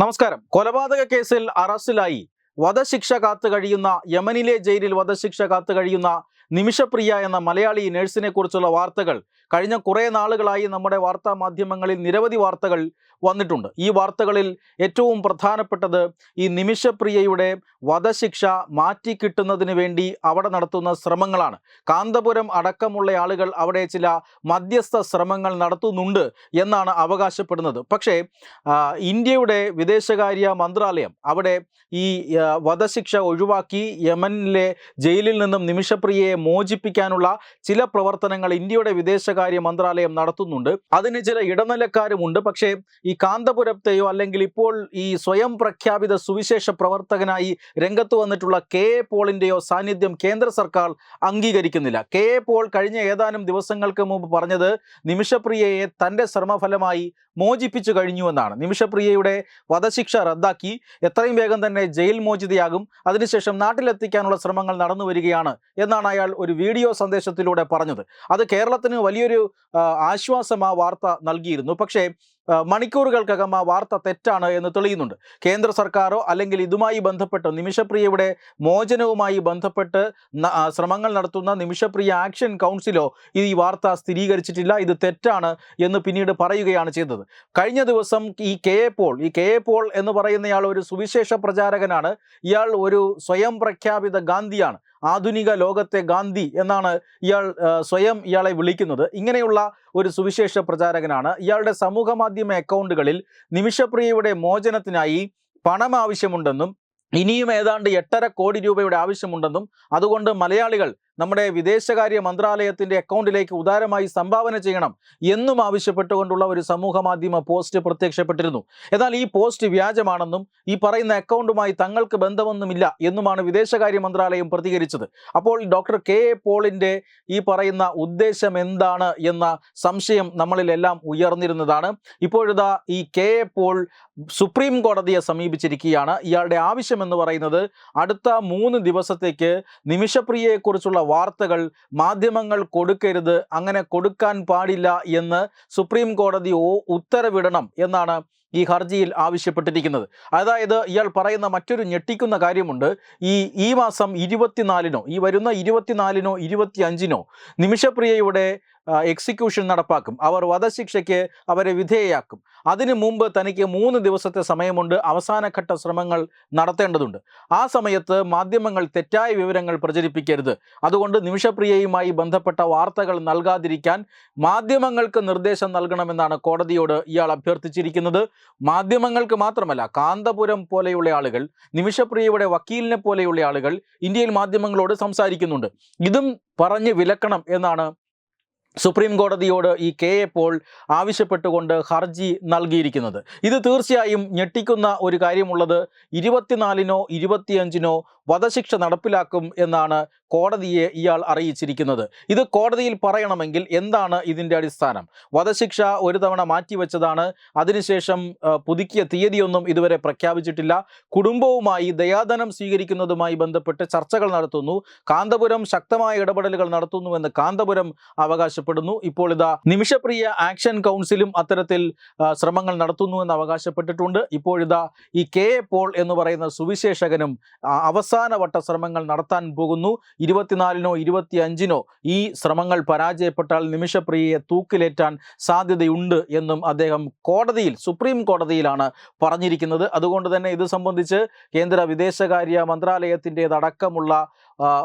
നമസ്കാരം. കൊലപാതക കേസിൽ അറസ്റ്റിലായി വധശിക്ഷ കാത്തു കഴിയുന്ന യമനിലെ ജയിലിൽ വധശിക്ഷ കാത്തു കഴിയുന്ന നിമിഷപ്രിയ എന്ന മലയാളി നഴ്സിനെ കുറിച്ചുള്ള വാർത്തകൾ. കഴിഞ്ഞ കുറേ നാളുകളായി നമ്മുടെ വാർത്താ മാധ്യമങ്ങളിൽ നിരവധി വാർത്തകൾ വന്നിട്ടുണ്ട്. ഈ വാർത്തകളിൽ ഏറ്റവും പ്രധാനപ്പെട്ടത് ഈ നിമിഷപ്രിയയുടെ വധശിക്ഷ മാറ്റിക്കിട്ടുന്നതിന് വേണ്ടി അവിടെ നടത്തുന്ന ശ്രമങ്ങളാണ്. കാന്തപുരം അടക്കമുള്ള ആളുകൾ അവിടെ ചില മധ്യസ്ഥ ശ്രമങ്ങൾ നടത്തുന്നുണ്ട് എന്നാണ് അവകാശപ്പെടുന്നത്. പക്ഷേ ഇന്ത്യയുടെ വിദേശകാര്യ മന്ത്രാലയം അവിടെ ഈ വധശിക്ഷ ഒഴിവാക്കി യമനിലെ ജയിലിൽ നിന്നും നിമിഷപ്രിയയെ മോചിപ്പിക്കാനുള്ള ചില പ്രവർത്തനങ്ങൾ ഇന്ത്യയുടെ വിദേശകാര്യ മന്ത്രാലയം നടത്തുന്നുണ്ട്. അതിന് ചില ഇടനിലക്കാരുമുണ്ട്. പക്ഷേ ഈ കാന്തപുരത്തെയോ അല്ലെങ്കിൽ ഇപ്പോൾ ഈ സ്വയം പ്രഖ്യാപിത സുവിശേഷ പ്രവർത്തകനായി രംഗത്ത് വന്നിട്ടുള്ള കെ എ പോളിന്റെയോ സാന്നിധ്യം കേന്ദ്ര സർക്കാർ അംഗീകരിക്കുന്നില്ല. കെ എ പോൾ കഴിഞ്ഞ ഏതാനും ദിവസങ്ങൾക്ക് മുമ്പ് പറഞ്ഞത് നിമിഷപ്രിയയെ തന്റെ ശ്രമഫലമായി മോചിപ്പിച്ചു കഴിഞ്ഞുവെന്നാണ് നിമിഷപ്രിയയുടെ വധശിക്ഷ റദ്ദാക്കി എത്രയും വേഗം തന്നെ ജയിൽ മോചിതയാകും അതിനുശേഷം നാട്ടിലെത്തിക്കാനുള്ള ശ്രമങ്ങൾ നടന്നു വരികയാണ് എന്നാണ് അയാൾ ഒരു വീഡിയോ സന്ദേശത്തിലൂടെ പറഞ്ഞത്. അത് കേരളത്തിന് വലിയൊരു ആശ്വാസം ആ വാർത്ത നൽകിയിരുന്നു. പക്ഷേ മണിക്കൂറുകൾക്കകം ആ വാർത്ത തെറ്റാണ് എന്ന് തെളിയുന്നുണ്ട്. കേന്ദ്ര സർക്കാരോ അല്ലെങ്കിൽ ഇതുമായി ബന്ധപ്പെട്ട് നിമിഷപ്രിയയുടെ മോചനവുമായി ബന്ധപ്പെട്ട് ശ്രമങ്ങൾ നടത്തുന്ന നിമിഷപ്രിയ ആക്ഷൻ കൗൺസിലോ ഈ വാർത്ത സ്ഥിരീകരിച്ചിട്ടില്ല ഇത് തെറ്റാണ് എന്ന് പിന്നീട് പറയുകയാണ് ചെയ്തത്. കഴിഞ്ഞ ദിവസം ഈ കെ എ പോൾ ഈ കെ എ പോൾ എന്ന് പറയുന്നയാൾ ഒരു സുവിശേഷ പ്രചാരകനാണ്. ഇയാൾ ഒരു സ്വയം പ്രഖ്യാപിത ഗാന്ധിയാണ്. ആധുനിക ലോകത്തെ ഗാന്ധി എന്നാണ് ഇയാൾ സ്വയം ഇയാളെ വിളിക്കുന്നത്. ഇങ്ങനെയുള്ള ഒരു സുവിശേഷ പ്രചാരകനാണ്. ഇയാളുടെ സമൂഹ മാധ്യമ അക്കൗണ്ടുകളിൽ നിമിഷപ്രിയയുടെ മോചനത്തിനായി പണം ആവശ്യമുണ്ടെന്നും ഇനിയും ഏതാണ്ട് എട്ടര കോടി രൂപയുടെ ആവശ്യമുണ്ടെന്നും അതുകൊണ്ട് മലയാളികൾ നമ്മുടെ വിദേശകാര്യ മന്ത്രാലയത്തിന്റെ അക്കൗണ്ടിലേക്ക് ഉദാരമായി സംഭാവന ചെയ്യണം എന്നും ആവശ്യപ്പെട്ടുകൊണ്ടുള്ള ഒരു സമൂഹ മാധ്യമ പോസ്റ്റ് പ്രത്യക്ഷപ്പെട്ടിരുന്നു. എന്നാൽ ഈ പോസ്റ്റ് വ്യാജമാണെന്നും ഈ പറയുന്ന അക്കൗണ്ടുമായി തങ്ങൾക്ക് ബന്ധമൊന്നുമില്ല എന്നുമാണ് വിദേശകാര്യ മന്ത്രാലയം പ്രതികരിച്ചത്. അപ്പോൾ ഡോക്ടർ കെ എ പോളിന്റെ ഈ പറയുന്ന ഉദ്ദേശം എന്താണ് എന്ന സംശയം നമ്മളിലെല്ലാം ഉയർന്നിരുന്നതാണ്. ഇപ്പോഴിതാ ഈ കെ എ പോൾ സുപ്രീം കോടതിയെ സമീപിച്ചിരിക്കുകയാണ്. ഇയാളുടെ ആവശ്യം എന്ന് പറയുന്നത് അടുത്ത മൂന്ന് ദിവസത്തേക്ക് നിമിഷപ്രിയയെക്കുറിച്ചുള്ള വാർത്തകൾ മാധ്യമങ്ങൾ കൊടുക്കരുത് അങ്ങനെ കൊടുക്കാൻ പാടില്ല എന്ന് സുപ്രീം കോടതി ഉത്തരവിടണം എന്നാണ് ഈ ഹർജിയിൽ ആവശ്യപ്പെട്ടിരിക്കുന്നത്. അതായത് ഇയാൾ പറയുന്ന മറ്റൊരു ഞെട്ടിക്കുന്ന കാര്യമുണ്ട്. ഈ ഈ മാസം ഇരുപത്തിനാലിനോ ഈ വരുന്ന ഇരുപത്തിനാലിനോ ഇരുപത്തി അഞ്ചിനോ നിമിഷപ്രിയയുടെ എക്സിക്യൂഷൻ നടപ്പാക്കും. അവർ വധശിക്ഷയ്ക്ക് അവരെ വിധേയയാക്കും. അതിനു മുമ്പ് തനിക്ക് മൂന്ന് ദിവസത്തെ സമയമുണ്ട്. അവസാനഘട്ട ശ്രമങ്ങൾ നടത്തേണ്ടതുണ്ട്. ആ സമയത്ത് മാധ്യമങ്ങൾ തെറ്റായ വിവരങ്ങൾ പ്രചരിപ്പിക്കരുത്. അതുകൊണ്ട് നിമിഷപ്രിയയുമായി ബന്ധപ്പെട്ട വാർത്തകൾ നൽകാതിരിക്കാൻ മാധ്യമങ്ങൾക്ക് നിർദ്ദേശം നൽകണമെന്നാണ് കോടതിയോട് ഇയാൾ അഭ്യർത്ഥിച്ചിരിക്കുന്നത്. മാധ്യമങ്ങൾക്ക് മാത്രമല്ല കാന്തപുരം പോലെയുള്ള ആളുകൾ നിമിഷപ്രിയയുടെ വക്കീലിനെ പോലെയുള്ള ആളുകൾ ഇന്ത്യയിൽ മാധ്യമങ്ങളോട് സംസാരിക്കുന്നുണ്ട്. ഇതും പറഞ്ഞ് വിലക്കണം എന്നാണ് സുപ്രീം കോടതിയോട് ഈ കെ എ പോൾ ആവശ്യപ്പെട്ടുകൊണ്ട് ഹർജി നൽകിയിരിക്കുന്നത്. ഇത് തീർച്ചയായും ഞെട്ടിക്കുന്ന ഒരു കാര്യമുള്ളത് ഇരുപത്തിനാലിനോ ഇരുപത്തിയഞ്ചിനോ വധശിക്ഷ നടപ്പിലാക്കും എന്നാണ് കോടതിയെ ഇയാൾ അറിയിച്ചിരിക്കുന്നത്. ഇത് കോടതിയിൽ പറയണമെങ്കിൽ എന്താണ് ഇതിന്റെ അടിസ്ഥാനം? വധശിക്ഷ ഒരു തവണ മാറ്റിവെച്ചതാണ് അതിനുശേഷം പുതുക്കിയ തീയതിയൊന്നും ഇതുവരെ പ്രഖ്യാപിച്ചിട്ടില്ല. കുടുംബവുമായി ദയാധനം സ്വീകരിക്കുന്നതുമായി ബന്ധപ്പെട്ട് ചർച്ചകൾ നടത്തുന്നു. കാന്തപുരം ശക്തമായ ഇടപെടലുകൾ നടത്തുന്നുവെന്ന് കാന്തപുരം അവകാശപ്പെടുന്നു. ഇപ്പോൾ ഇതാ നിമിഷപ്രിയ ആക്ഷൻ കൗൺസിലും അത്തരത്തിൽ ശ്രമങ്ങൾ നടത്തുന്നു എന്ന് അവകാശപ്പെട്ടിട്ടുണ്ട്. ഇപ്പോഴിതാ ഈ കെ എ പോൾ എന്ന് പറയുന്ന സുവിശേഷകനും അവസാനവട്ട ശ്രമങ്ങൾ നടത്താൻ പോകുന്നു. ഇരുപത്തിനാലിനോ ഇരുപത്തി അഞ്ചിനോ ഈ ശ്രമങ്ങൾ പരാജയപ്പെട്ടാൽ നിമിഷപ്രിയയെ തൂക്കിലേറ്റാൻ സാധ്യതയുണ്ട് എന്നും അദ്ദേഹം കോടതിയിൽ സുപ്രീം കോടതിയിലാണ് പറഞ്ഞിരിക്കുന്നത്. അതുകൊണ്ട് തന്നെ ഇത് സംബന്ധിച്ച് കേന്ദ്ര വിദേശകാര്യ മന്ത്രാലയത്തിന്റെതടക്കമുള്ള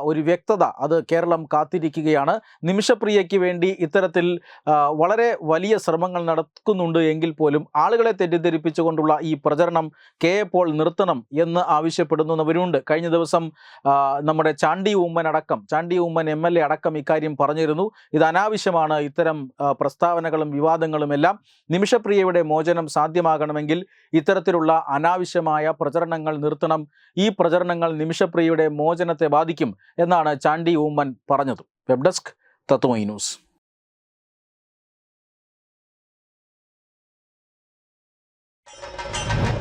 ഒരു വ്യക്തത അത് കേരളം കാത്തിരിക്കുകയാണ്. നിമിഷപ്രിയയ്ക്ക് വേണ്ടി ഇത്തരത്തിൽ വളരെ വലിയ ശ്രമങ്ങൾ നടക്കുന്നുണ്ട് എങ്കിൽ പോലും ആളുകളെ തെറ്റിദ്ധരിപ്പിച്ചുകൊണ്ടുള്ള ഈ പ്രചരണം കെ എ പോൾ നിർത്തണം എന്ന് ആവശ്യപ്പെടുന്നവരുണ്ട്. കഴിഞ്ഞ ദിവസം നമ്മുടെ ചാണ്ടി ഉമ്മൻ അടക്കം Chandy Oommen M L A അടക്കം ഇക്കാര്യം പറഞ്ഞിരുന്നു. ഇത് അനാവശ്യമാണ്. ഇത്തരം പ്രസ്താവനകളും വിവാദങ്ങളും എല്ലാം നിമിഷപ്രിയയുടെ മോചനം സാധ്യമാകണമെങ്കിൽ ഇത്തരത്തിലുള്ള അനാവശ്യമായ പ്രചരണങ്ങൾ നിർത്തണം. ഈ പ്രചരണങ്ങൾ നിമിഷപ്രിയയുടെ മോചനത്തെ ബാധിക്കും എന്നാണ് ചാണ്ടി ഉമ്മൻ പറഞ്ഞത്. Web desk Tatwamayi news.